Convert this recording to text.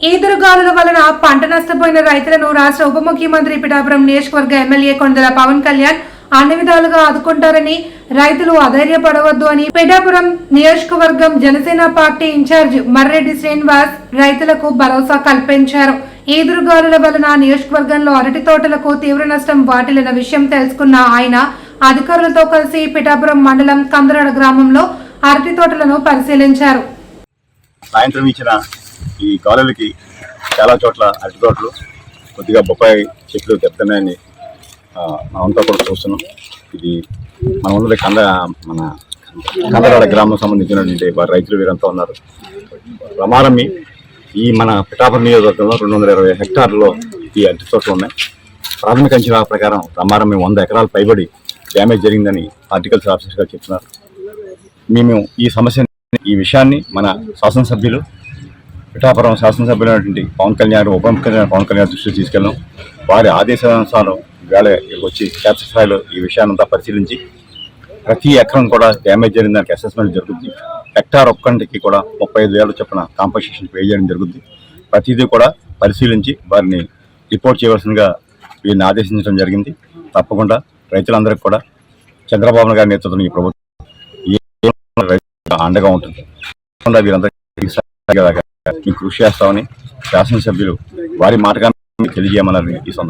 ఈదురుగాలుల వలన పంట నష్టపోయిన రైతులను రాష్ట్ర ఉప ముఖ్యమంత్రి పిఠాపురం నియోజకవర్గ ఎమ్మెల్యే కొండల పవన్ కళ్యాణ్ అన్ని విధాలుగా ఆదుకుంటారని రైతులు అధైర్యపడవద్దు అని పిఠాపురం నియోజకవర్గం జనసేన పార్టీ ఇన్ఛార్జ్ మర్రెడ్డి శ్రీనివాస్ రైతులకు భరోసా కల్పించారు. ఈదురుగాలుల వలన నియోజకవర్గంలో అరటి తోటలకు తీవ్ర నష్టం వాటిల్లిన విషయం తెలుసుకున్న ఆయన అధికారులతో కలిసి పిఠాపురం మండలం కందరాడ గ్రామంలో అరటి తోటలను పరిశీలించారు. సాయంత్రం ఇచ్చిన ఈ గాలులకి చాలా చోట్ల అరటి తోటలు కొద్దిగా బొప్పాయి చెట్లు దెబ్బతున్నాయని మనంతా కూడా చూస్తున్నాం. ఇది మనం ఉన్నది కంద మన కందరాడ గ్రామం సంబంధించినటువంటి వారి రైతులు వీరంతా ఉన్నారు. రమారమ్మి ఈ మన పిఠాపురం నియోజకవర్గంలో రెండు వందల ఇరవై హెక్టార్లలో ఈ అరటి తోటలు ఉన్నాయి. ప్రాథమిక అంచనా ప్రకారం రమారమ్మి వంద ఎకరాలు పైబడి డ్యామేజ్ జరిగిందని ఆర్టికల్స్ ఆఫీసర్గా చెప్తున్నారు. మేము ఈ సమస్యని ఈ విషయాన్ని మన శాసనసభ్యులు పిఠాపురం శాసనసభ్యులైనటువంటి పవన్ కళ్యాణ్ ఉప ముఖ్యమంత్రి పవన్ కళ్యాణ్ దృష్టికి తీసుకెళ్ళాం వారి ఆదేశానుసారం వేళ వచ్చి క్షేత్ర స్థాయిలో ఈ విషయాన్ని అంతా పరిశీలించి ప్రతి ఎకరం కూడా డ్యామేజ్ జరిగిన దానికి అసెస్మెంట్ జరుగుతుంది హెక్టార్ ఒక్కంటికి కూడా ముప్పై ఐదు వేల చొప్పున కాంపన్సేషన్ పే చేయడం జరుగుతుంది ప్రతిదీ కూడా పరిశీలించి వారిని రిపోర్ట్ చేయవలసిందిగా వీరిని ఆదేశించడం జరిగింది. తప్పకుండా రైతులందరికీ కూడా చంద్రబాబు గారి నేతృత్వం ఈ ప్రభుత్వం ఈ అండగా ఉంటుంది. తప్పకుండా వీరందరికీ కృషి చేస్తామని శాసనసభ్యులు వారి మాటగా తెలియజేయమన్నారు ఈ సందర్భంగా.